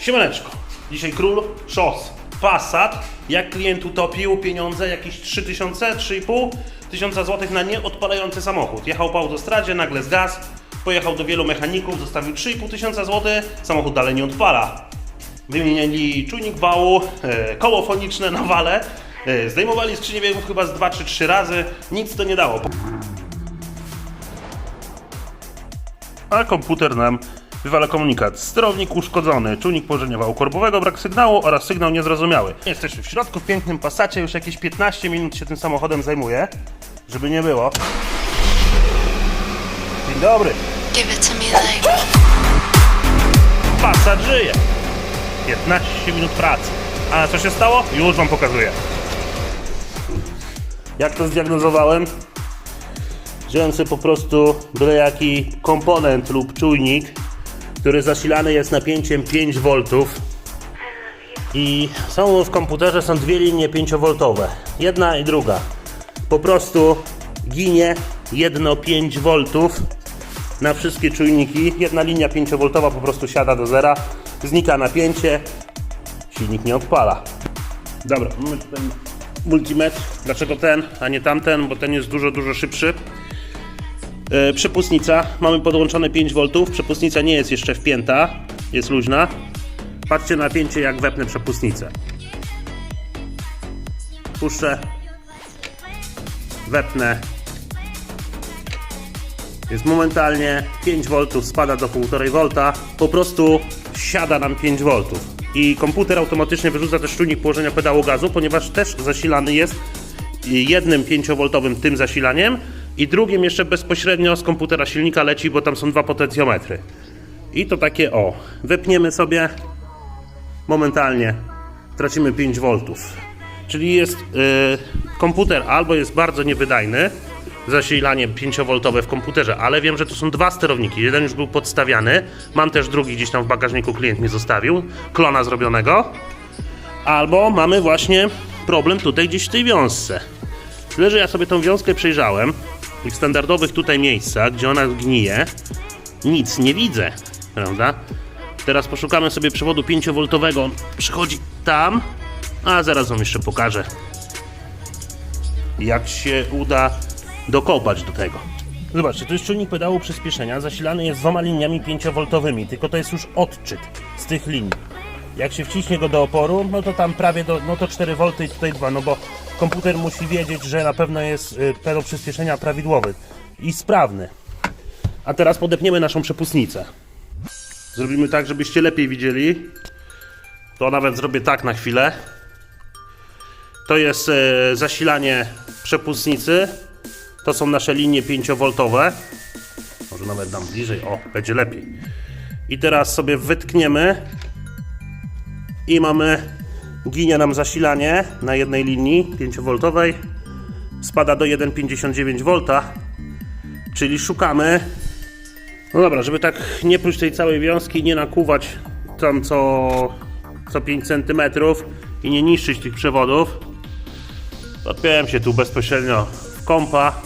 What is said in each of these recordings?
Siemaneczko. Dzisiaj król, szos, Passat. Jak klient utopił pieniądze, jakieś 3000, 3,5 tysiąca złotych na nieodpalający samochód. Jechał po autostradzie, nagle zgasł, pojechał do wielu mechaników, zostawił 3,5 tysiąca złotych, samochód dalej nie odpala. Wymienili czujnik wału, e, koło foniczne na wale, e, zdejmowali skrzynię biegów chyba z 2 czy 3 razy, nic to nie dało. a komputer nam wywala komunikat. Sterownik uszkodzony, czujnik położenia wału korbowego, brak sygnału oraz sygnał niezrozumiały. Jesteśmy w środku, w pięknym Passacie, już jakieś 15 minut się tym samochodem zajmuję, żeby nie było. Dzień dobry, give it to me like Passat żyje. 15 minut pracy. A co się stało? Już wam pokazuję. Jak to zdiagnozowałem? Wziąłem sobie po prostu byle jaki komponent lub czujnik, który zasilany jest napięciem 5 V. I są w komputerze są dwie linie 5V. Jedna i druga. Po prostu ginie jedno 5 V na wszystkie czujniki. Jedna linia 5V po prostu siada do zera, znika napięcie, silnik nie odpala. Dobra, mamy tutaj multimetr. Dlaczego ten, a nie tamten? Bo ten jest dużo, dużo szybszy. E, Przepustnica, mamy podłączone 5V, przepustnica nie jest jeszcze wpięta, jest luźna. Patrzcie napięcie jak wepnę przepustnicę. Puszczę, wepnę. Jest momentalnie 5V, spada do 1,5 V, po prostu siada nam 5V. I komputer automatycznie wyrzuca też czujnik położenia pedału gazu, ponieważ też zasilany jest jednym 5V tym zasilaniem i drugim jeszcze bezpośrednio z komputera silnika leci, bo tam są dwa potencjometry. I to takie o, wepniemy sobie momentalnie tracimy 5V. Czyli jest yy, komputer albo jest bardzo niewydajny, zasilanie 5V w komputerze, ale wiem, że to są dwa sterowniki. Jeden już był podstawiany, mam też drugi gdzieś tam w bagażniku klient mi zostawił, klona zrobionego. Albo mamy właśnie problem tutaj gdzieś w tej wiązce. Tyle, że ja sobie tą wiązkę przejrzałem w standardowych tutaj miejscach, gdzie ona gnije, nic nie widzę, prawda? Teraz poszukamy sobie przewodu 5V. On przychodzi tam, a zaraz wam jeszcze pokażę, jak się uda dokopać do tego. Zobaczcie, to jest czujnik pedału przyspieszenia, zasilany jest dwoma liniami 5V, tylko to jest już odczyt z tych linii. Jak się wciśnie go do oporu, no to tam prawie do, no to 4V i tutaj 2, no bo komputer musi wiedzieć, że na pewno jest y, pedał przyspieszenia prawidłowy i sprawny. A teraz podepniemy naszą przepustnicę. Zrobimy tak, żebyście lepiej widzieli. To nawet zrobię tak na chwilę. To jest e, zasilanie przepustnicy. To są nasze linie 5V. Może nawet dam bliżej. O, będzie lepiej. I teraz sobie wytkniemy. I mamy. Ginie nam zasilanie na jednej linii 5V. Spada do 1,59 V. Czyli szukamy no dobra, żeby tak nie pluć tej całej wiązki, nie nakuwać tam co, co 5 cm i nie niszczyć tych przewodów, podpiąłem się tu bezpośrednio w kompa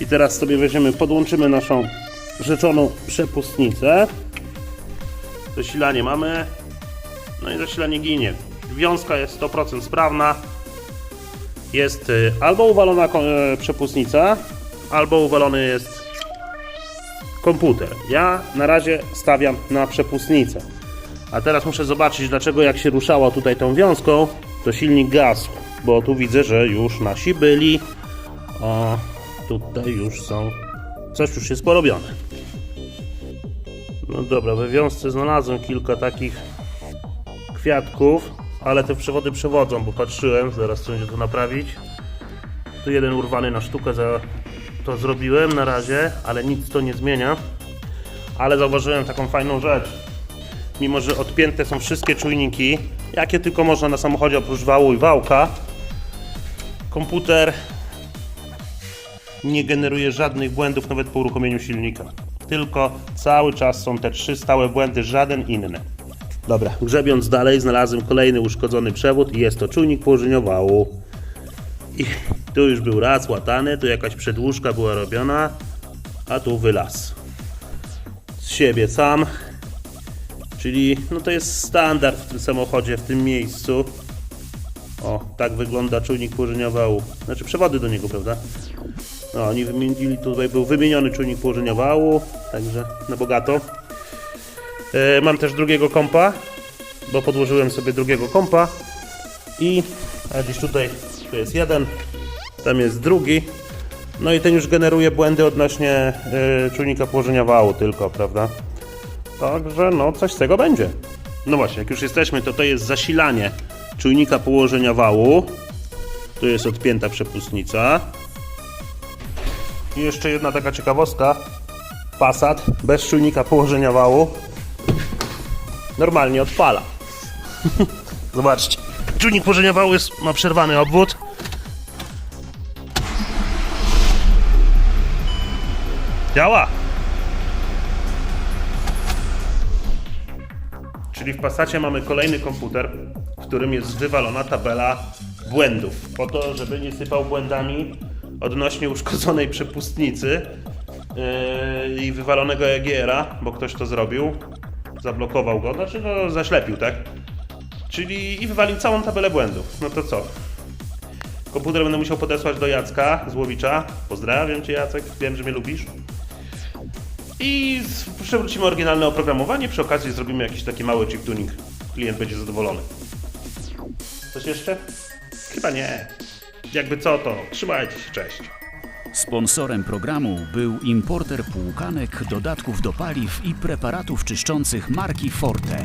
i teraz sobie weźmiemy, podłączymy naszą rzeczoną przepustnicę. Zasilanie mamy, no i zasilanie ginie. Wiązka jest 100% sprawna. Jest y, albo uwalona e, przepustnica, albo uwalony jest komputer. Ja na razie stawiam na przepustnicę. A teraz muszę zobaczyć, dlaczego jak się ruszało tutaj tą wiązką, to silnik gasł. Bo tu widzę, że już nasi byli. O, tutaj już są. Coś już jest porobione. No dobra, we wiązce znalazłem kilka takich kwiatków, ale te przewody przewodzą, bo patrzyłem, zaraz będzie to naprawić. Tu jeden urwany na sztukę za to zrobiłem na razie, ale nic to nie zmienia. Ale zauważyłem taką fajną rzecz. Mimo, że odpięte są wszystkie czujniki, jakie tylko można na samochodzie oprócz wału i wałka, komputer nie generuje żadnych błędów nawet po uruchomieniu silnika. Tylko cały czas są te trzy stałe błędy, żaden inny. Dobra, grzebiąc dalej znalazłem kolejny uszkodzony przewód i jest to czujnik położenia wału. I tu już był raz łatany, tu jakaś przedłużka była robiona, a tu wylaz. Z siebie sam. Czyli no to jest standard w tym samochodzie, w tym miejscu. O, tak wygląda czujnik położenia wału. Znaczy przewody do niego, prawda? No, oni wymienili, tutaj był wymieniony czujnik położenia wału, także na bogato. E, mam też drugiego kompa, bo podłożyłem sobie drugiego kompa i a gdzieś tutaj tu jest jeden, tam jest drugi. No i ten już generuje błędy odnośnie e, czujnika położenia wału tylko, prawda? Także no coś z tego będzie. No właśnie, jak już jesteśmy, to to jest zasilanie czujnika położenia wału. Tu jest odpięta przepustnica. I jeszcze jedna taka ciekawostka. Passat bez czujnika położenia wału normalnie odpala. Zobaczcie. Czujnik jest, ma przerwany obwód. Działa! Czyli w Passacie mamy kolejny komputer, w którym jest wywalona tabela błędów. Po to, żeby nie sypał błędami odnośnie uszkodzonej przepustnicy yy, i wywalonego EGR-a, bo ktoś to zrobił. Zablokował go, znaczy no zaślepił, tak? Czyli i wywalił całą tabelę błędów. No to co? Komputer będę musiał podesłać do Jacka Złowicza. Pozdrawiam Cię Jacek, wiem, że mnie lubisz. I przewrócimy oryginalne oprogramowanie. Przy okazji zrobimy jakiś taki mały chip tuning. Klient będzie zadowolony. Coś jeszcze? Chyba nie. Jakby co, to trzymajcie się, cześć. Sponsorem programu był importer płukanek, dodatków do paliw i preparatów czyszczących marki Forte.